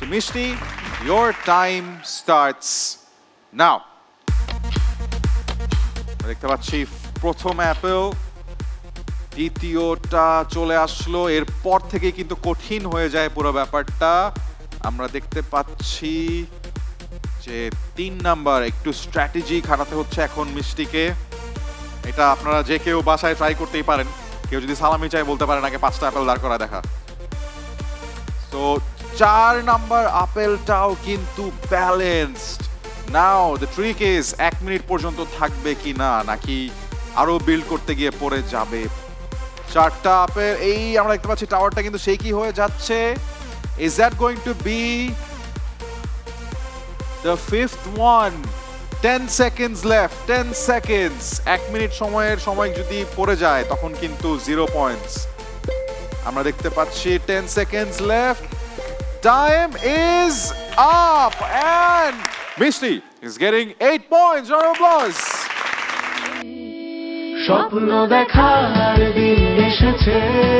So Mishti, your time starts now. দেখতে পাচ্ছি প্রথম অ্যাপেল দ্বিতীয়টা চলে আসলো এরপর থেকে কিন্তু কঠিন হয়ে যায় পুরো ব্যাপারটা। আমরা দেখতে পাচ্ছি যে তিন নাম্বার একটু স্ট্র্যাটেজি খাটাতে হচ্ছে এখন মিষ্টিকে। এটা আপনারা যে কেউ বাসায় ট্রাই করতেই পারেন। কেউ যদি সালামি চায় বলতে পারেন আগে পাঁচটা অ্যাপেল দাঁড় করা দেখা। তো চার নাম্বার আপেলটাও কিন্তু balanced now the trick is এক মিনিট পর্যন্ত থাকবে কি না, নাকি আরও বিল্ড করতে গিয়ে পড়ে যাবে। চারটা আপেল, এই আমরা দেখতে পাচ্ছি টাওয়ারটা কিন্তু সেই কি হয়ে যাচ্ছে। Is that going to be the fifth one ten seconds left ten seconds এক মিনিট সময়ের সময় যদি পড়ে যায়, তখন কিন্তু জিরো পয়েন্টস আমরা দেখতে পাচ্ছি ten seconds left time is up and Mishti is getting eight points Ron of স্বপ্ন দেখার দিন এসেছে স্বপ্ন দেখা